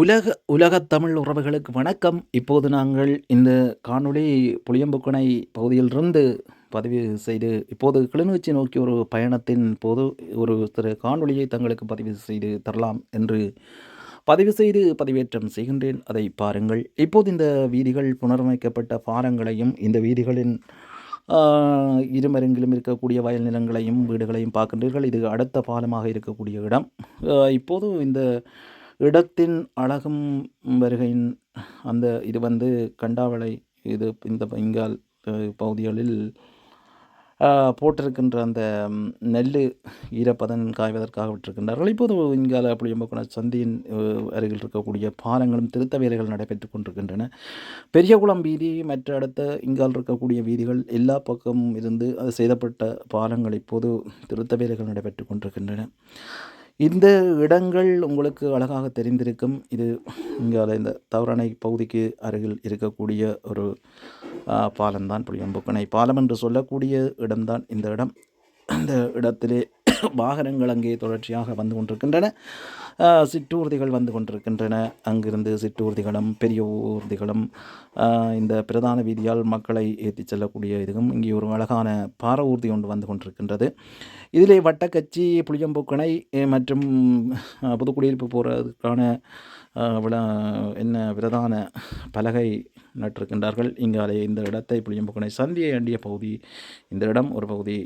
உலக உலகத் தமிழ் உறவுகளுக்கு வணக்கம். இப்போது நாங்கள் இந்த காணொளி புளியம்புக்கனை பகுதியிலிருந்து பதிவு செய்து இப்போது கிளிநொச்சி நோக்கி ஒரு பயணத்தின் போது ஒரு சிறு காணொளியை தங்களுக்கு பதிவு செய்து தரலாம் என்று பதிவு செய்து பதிவேற்றம் செய்கின்றேன். அதை பாருங்கள். இப்போது இந்த வீதிகள் புனரமைக்கப்பட்ட பாரங்களையும் இந்த வீதிகளின் இருமருங்கிலும் இருக்கக்கூடிய வயல் நிலங்களையும் வீடுகளையும் பார்க்கின்றீர்கள். இது அடுத்த பாலமாக இருக்கக்கூடிய இடம். இப்போது இந்த இடத்தின் அழகும் வருகையின் அந்த இது வந்து கண்டாவளை இது இந்த இங்கால் பகுதிகளில் போட்டிருக்கின்ற அந்த நெல் ஈரப்பதன் காய்வதற்காக விட்டிருக்கின்றார்கள். இப்போது இங்கால புளியம்பக்குண சந்தியின் அருகில் இருக்கக்கூடிய பாலங்களும் திருத்த வேலைகள் நடைபெற்று கொண்டிருக்கின்றன. பெரியகுளம் வீதி மற்ற அடுத்த இங்கால் இருக்கக்கூடிய வீதிகள் எல்லா பக்கமும் இருந்து அது செய்தப்பட்ட பாலங்கள் இப்போது திருத்த வேலைகள் நடைபெற்று கொண்டிருக்கின்றன. இந்த இடங்கள் உங்களுக்கு அழகாக தெரிந்திருக்கும். இது இங்கே இந்த தவறணை பகுதிக்கு அருகில் இருக்கக்கூடிய ஒரு ஆ, பாலம்தான். புளியம்புக்கணை பாலம் என்று சொல்லக்கூடிய இடம்தான் இந்த இடம். இந்த இடத்திலே வாகனங்கள் அங்கே தொடர்ச்சியாக வந்து கொண்டிருக்கின்றன. சிற்றூர்திகள் வந்து கொண்டிருக்கின்றன. அங்கிருந்து சிற்றூர்திகளும் பெரிய ஊர்திகளும் இந்த பிரதான வீதியால் மக்களை ஏற்றிச் செல்லக்கூடிய இதுவும் இங்கே ஒரு அழகான பார ஊர்தி ஒன்று வந்து கொண்டிருக்கின்றது. இதிலே வட்டக்கச்சி புளியம்பூக்கணை மற்றும் புதுக்குடியிருப்பு போகிறதுக்கான விழா என்ன பிரதான பலகை நட்டிருக்கின்றார்கள். இங்காலே இந்த இடத்தை புளியம்பூக்கணை சந்தியை அண்டிய பகுதி இந்த இடம் ஒரு பகுதி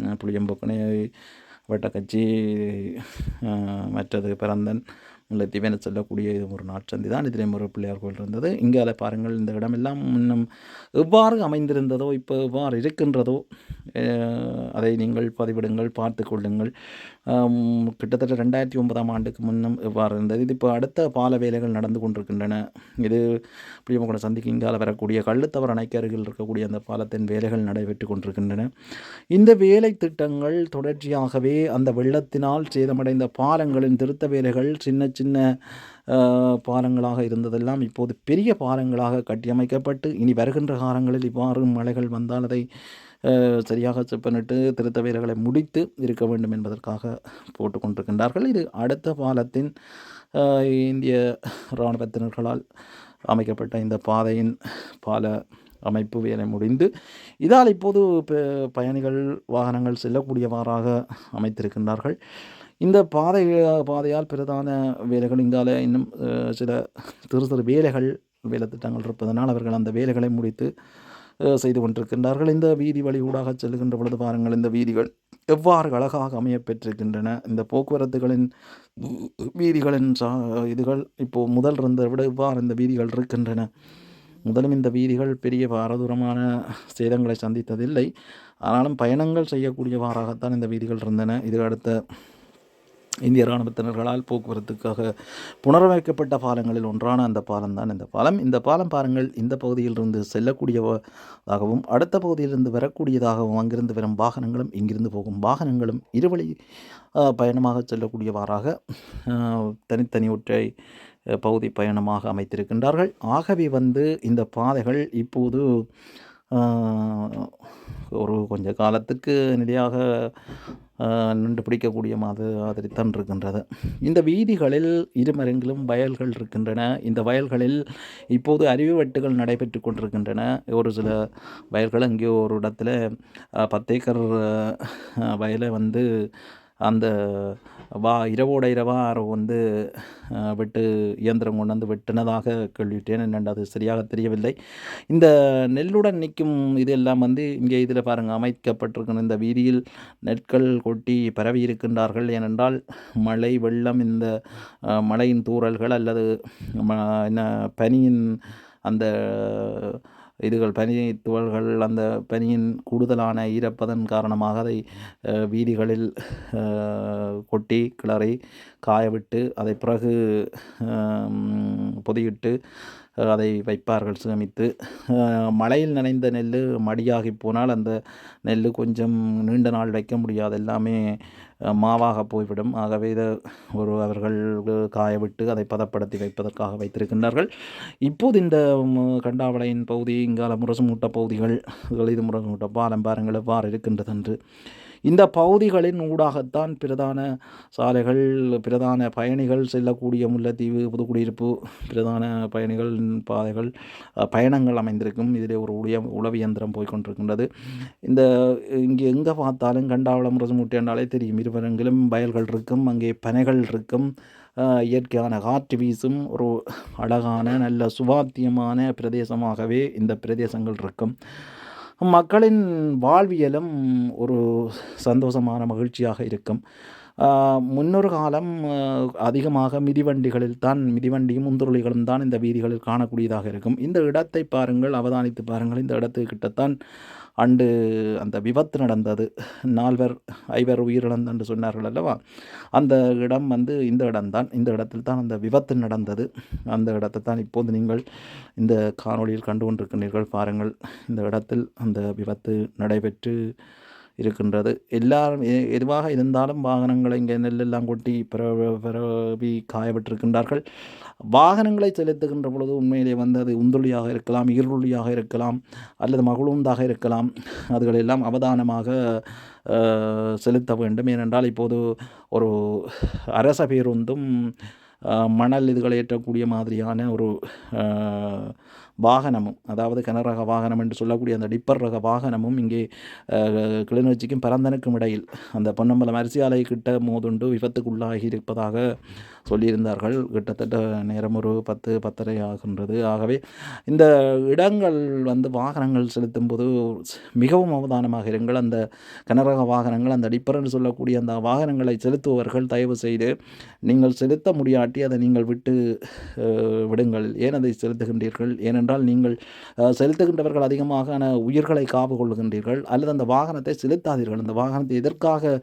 அஹ், புளியம்பூக்கணை வெட்டக்கச்சி மற்றது பிறந்தன் முல்லைத்தீவு என சொல்லக்கூடிய இது ஒரு நாட்சந்தி தான். இதிலே ஒரு பிள்ளையார் கோயில் இருந்தது. இங்கால பாருங்கள் இந்த இடமெல்லாம் முன்னம் எவ்வாறு அமைந்திருந்ததோ இப்போ எவ்வாறு இருக்கின்றதோ அதை நீங்கள் பதிவிடுங்கள் பார்த்து கொள்ளுங்கள். கிட்டத்தட்ட ரெண்டாயிரத்தி ஒன்பதாம் ஆண்டுக்கு முன்னும் இவ்வாறு இருந்தது. இது இப்போ அடுத்த பால வேலைகள் நடந்து கொண்டிருக்கின்றன. இது புளியமகுட சந்திக்கு இங்கால வரக்கூடிய கள்ளுத்தவர் அணைக்கு அருகில் இருக்கக்கூடிய அந்த பாலத்தின் வேலைகள் நடைபெற்று கொண்டிருக்கின்றன. இந்த வேலை திட்டங்கள் தொடர்ச்சியாகவே அந்த வெள்ளத்தினால் சேதமடைந்த பாலங்களின் திருத்த வேலைகள் சின்ன சின்ன பாலங்களாக இருந்ததெல்லாம் இப்போது பெரிய பாலங்களாக கட்டியமைக்கப்பட்டு இனி வருகின்ற காலங்களில் இவ்வாறு மழைகள் வந்தால் அதை சரியாக செப்பனிட்டு திருத்த வேலைகளை முடித்து இருக்க வேண்டும் என்பதற்காக போட்டுக்கொண்டிருக்கின்றார்கள். இது அடுத்த பாலத்தின் இந்திய இராணுவத்தினர்களால் அமைக்கப்பட்ட இந்த பாதையின் பால அமைப்பு வேலை முடிந்து இதால் இப்போது ப- பயணிகள் வாகனங்கள் செல்லக்கூடியவாறாக அமைத்திருக்கின்றார்கள். இந்த பாதை பாதையால் பிரதான வேலைகள் இங்கால இன்னும் சில சிறு சிறு வேலைகள் வேலை திட்டங்கள் இருப்பதனால் அவர்கள் அந்த வேலைகளை முடித்து செய்து கொண்டிருக்கின்றார்கள். இந்த வீதி வழி ஊடாக செல்லுகின்ற பொழுது பாருங்கள் இந்த வீதிகள் எவ்வாறு அழகாக அமையப்பெற்றிருக்கின்றன இந்த போக்குவரத்துகளின் வீதிகளின் சா இதுகள் இப்போது முதல் இருந்ததை விட இவ்வாறு இந்த வீதிகள் இருக்கின்றன. முதலும் இந்த வீதிகள் பெரிய பாரதூரமான சேதங்களை சந்தித்ததில்லை. ஆனாலும் பயணங்கள் செய்யக்கூடியவாறாகத்தான் இந்த வீதிகள் இருந்தன. இது அடுத்த இந்திய இராணுவத்தினர்களால் போக்குவரத்துக்காக புனரமைக்கப்பட்ட பாலங்களில் ஒன்றான அந்த பாலம் தான் இந்த பாலம். இந்த பாலம் பாருங்கள் இந்த பகுதியிலிருந்து செல்லக்கூடியதாகவும் அடுத்த பகுதியிலிருந்து வரக்கூடியதாகவும் அங்கிருந்து வரும் வாகனங்களும் இங்கிருந்து போகும் வாகனங்களும் இருவழி பயணமாக செல்லக்கூடியவாறாக தனித்தனி ஒற்றை பகுதி பயணமாக அமைத்திருக்கின்றார்கள். ஆகவே வந்து இந்த பாதைகள் இப்போது ஒரு கொஞ்ச காலத்துக்கு நிலையாக நின்று பிடிக்கக்கூடிய மாத மாதிரித்தான் இருக்கின்றது. இந்த வீதிகளில் இருமருங்கிலும் வயல்கள் இருக்கின்றன. இந்த வயல்களில் இப்போது அருவி வெட்டுகள் நடைபெற்று கொண்டிருக்கின்றன. ஒரு சில வயல்கள் அங்கே ஒரு இடத்துல பத்தேக்கர் பத்து ஏக்கர் வயலை வந்து அந்த வா இரவோட இரவாக யாரோ வந்து வெட்டு இயந்திரம் கொண்டு வந்து வெட்டினதாக கேள்விட்டேன் என்னென்று அது சரியாக தெரியவில்லை. இந்த நெல்லுடன் நிற்கும் இதெல்லாம் வந்து இங்கே இதில் பாருங்கள் அமைக்கப்பட்டிருக்கிற இந்த வீதியில் நெற்கள் கொட்டி பரவி இருக்கின்றார்கள். ஏனென்றால் மழை வெள்ளம் இந்த மழையின் தூறல்கள் அல்லது ம- என்ன பனியின் அந்த இதுகள் பனி துகள்கள் அந்த பனியின் கூடுதலான ஈரப்பதன் காரணமாக அதை வீதிகளில் கொட்டி கிளறி காயவிட்டு அதை பிறகு பொதியிட்டு அதை வைப்பார்கள் சேமித்து. மழையில் நனைந்த நெல் மடியாகி போனால் அந்த நெல் கொஞ்சம் நீண்ட நாள் வைக்க முடியாது. எல்லாமே மாவாக போய்விடும். ஆகவே இதை ஒரு அவர்கள் காய விட்டு அதை பதப்படுத்தி வைப்பதற்காக வைத்திருக்கின்றார்கள். இப்போது இந்த கண்டாவளையின் பகுதி இங்கால முரசு மூட்ட பகுதிகள் இது முரசு மூட்ட பாலம் பாருங்கள் எவ்வாறு இருக்கின்றது என்று இந்த பகுதிகளின் ஊடாகத்தான் பிரதான சாலைகள் பிரதான பயணிகள் செல்லக்கூடிய முல்லைத்தீவு புதுக்குடியிருப்பு பிரதான பயணிகள் பாதைகள் பயணங்கள் அமைந்திருக்கும். இதில் ஒரு உடைய உளவு இயந்திரம் போய்கொண்டிருக்கின்றது இந்த இங்கே எங்கே பார்த்தாலும் கண்டாவளம் ரசமூட்டி என்றாலே தெரியும். இருவரங்களும் வயல்கள் இருக்கும் அங்கே பனைகள் இருக்கும். இயற்கையான காற்று வீசும் ஒரு அழகான நல்ல சுவாத்தியமான பிரதேசமாகவே இந்த பிரதேசங்கள் இருக்கும். மக்களின் வாழ்வியலும் ஒரு சந்தோஷமான மகிழ்ச்சியாக இருக்கும். முன்னொரு காலம் அதிகமாக மிதிவண்டிகளில் தான் மிதிவண்டியும் உந்துருளிகளும் தான் இந்த வீதிகளில் காணக்கூடியதாக இருக்கும். இந்த இடத்தை பாருங்கள் அவதானித்து பாருங்கள். இந்த இடத்துக்கிட்டத்தான் அண்டு அந்த விபத்து நடந்தது. நால்வர் ஐவர் உயிரிழந்து என்று சொன்னார்கள் அல்லவா? அந்த இடம் வந்து இந்த இடம்தான். இந்த இடத்தில் தான் அந்த விபத்து நடந்தது. அந்த இடத்தை தான் இப்போது நீங்கள் இந்த காணொளியில் கண்டு கொண்டிருக்கிறீர்கள். பாருங்கள் இந்த இடத்தில் அந்த விபத்து நடைபெற்று இருக்கின்றது. எல்லாரும் எதுவாக இருந்தாலும் வாகனங்களை இங்கே நெல்லெல்லாம் கொட்டி பரவி காயப்பட்டிருக்கின்றார்கள். வாகனங்களை செலுத்துகின்ற பொழுது உண்மையிலே வந்து அது உந்துளியாக இருக்கலாம் இருளியாக இருக்கலாம் அல்லது மகளுந்தாக இருக்கலாம். அதுகளெல்லாம் அவதானமாக செலுத்த வேண்டும். ஏனென்றால் இப்போது ஒரு அரச பேருந்தும் மணல் இதுகளை ஏற்றக்கூடிய மாதிரியான ஒரு வாகனமும் அதாவது கிணறக வாகனம் என்று சொல்லக்கூடிய அந்த டிப்பர் ரக வாகனமும் இங்கே கிளிநொச்சிக்கும் பரந்தனுக்கும் இடையில் அந்த பொன்னம்பலம் அரிசி ஆலை கிட்ட மோதுண்டு விபத்துக்குள்ளாகி இருப்பதாக சொல்லியிருந்தார்கள். கிட்டத்தட்ட நேரம் ஒரு பத்து பத்தரை ஆகின்றது. ஆகவே இந்த இடங்கள் வந்து வாகனங்கள் செலுத்தும் போது மிகவும் அவதானமாக இருங்கள். அந்த கனரக வாகனங்கள் அந்த டிப்பர் என்று சொல்லக்கூடிய அந்த வாகனங்களை செலுத்துபவர்கள் தயவு செய்து நீங்கள் செலுத்த முடியாட்டி அதை நீங்கள் விட்டு விடுங்கள். ஏன் அதை செலுத்துகின்றீர்கள்? ஏனென்றால் நீங்கள் செலுத்துகின்றவர்கள் அதிகமாக உயிர்களை காப்பு கொள்ளுகின்றீர்கள். அல்லது அந்த வாகனத்தை செலுத்தாதீர்கள். அந்த வாகனத்தை எதற்காக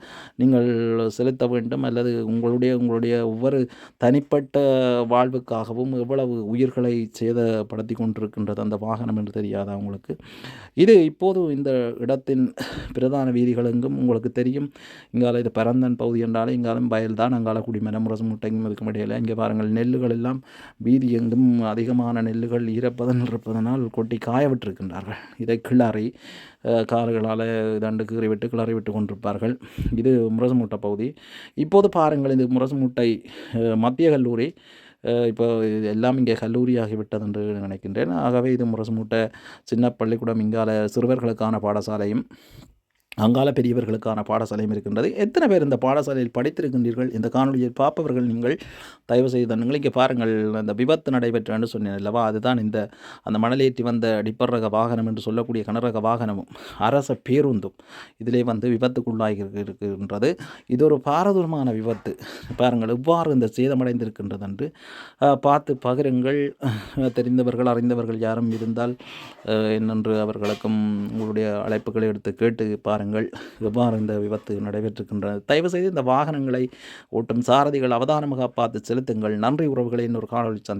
நீங்கள் செலுத்த வேண்டும்? அல்லது உங்களுடைய உங்களுடைய ஒவ்வொரு தனிப்பட்ட வாழ்வுக்காகவும் எவ்வளவு உயிர்களை சேதப்படுத்தி கொண்டிருக்கின்றது அந்த வாகனம் என்று தெரியாதா உங்களுக்கு? இது இப்போது இந்த இடத்தின் பிரதான வீதிகள் எங்கும் உங்களுக்கு தெரியும். இங்கால இது பரந்தன் பகுதி என்றாலும் இங்காலும் வயல்தான். அங்கால குடிமரம் முரசு முட்டைக்கும் இதுக்கும் இடையில இங்கே பாருங்கள் நெல்லுகள் எல்லாம் வீதி எங்கும் அதிகமான நெல்லுகள் ஈரப்பதன் இருப்பதனால் கொட்டி காய விட்டிருக்கின்றார்கள் இதை கிளறி கால்களால் தண்டு கீறி விட்டு கிளறி விட்டு கொண்டிருப்பார்கள். இது முரசுமூட்டை பகுதி. இப்போது பாருங்கள் இந்த முரசுமூட்டை மத்திய கல்லூரி இப்போ எல்லாம் இங்கே கல்லூரியாகிவிட்டது என்று நினைக்கின்றேன். ஆகவே இது முரசுமூட்டை சின்ன பள்ளிக்கூடம் இங்கால சிறுவர்களுக்கான பாடசாலையும் அங்கால பெரியவர்களுக்கான பாடசாலையும் இருக்கின்றது. எத்தனை பேர் இந்த பாடசாலையில் படித்திருக்கின்றீர்கள்? இந்த காணொலியை பார்ப்பவர்கள் நீங்கள் தயவு செய்து நீங்கள் இங்கே பாருங்கள். அந்த விபத்து நடைபெற்று சொன்னேன் அல்லவா? அதுதான் இந்த அந்த மணலேற்றி வந்த டிப்பர் ரக வாகனம் என்று சொல்லக்கூடிய கனரக வாகனமும் அரச பேருந்தும் இதிலே வந்து விபத்துக்குள்ளாகி இருக்கின்றது. இது ஒரு பாரதூரமான விபத்து. பாருங்கள் எவ்வாறு இந்த சேதமடைந்திருக்கின்றது என்று பார்த்து பகிருங்கள். தெரிந்தவர்கள் அறிந்தவர்கள் யாரும் இருந்தால் என்னென்று அவர்களுக்கும் உங்களுடைய அழைப்புகளை எடுத்து கேட்டு பாருங்கள். பாருங்கள் எவ்வாறு இந்த விபத்து நடைபெற்றிருக்கின்றன. தயவு செய்து இந்த வாகனங்களை ஓட்டும் சாரதிகள் அவதானமாக பார்த்து செலுத்துங்கள். நன்றி உறவுகளை இன்னொரு காணொலி சந்தி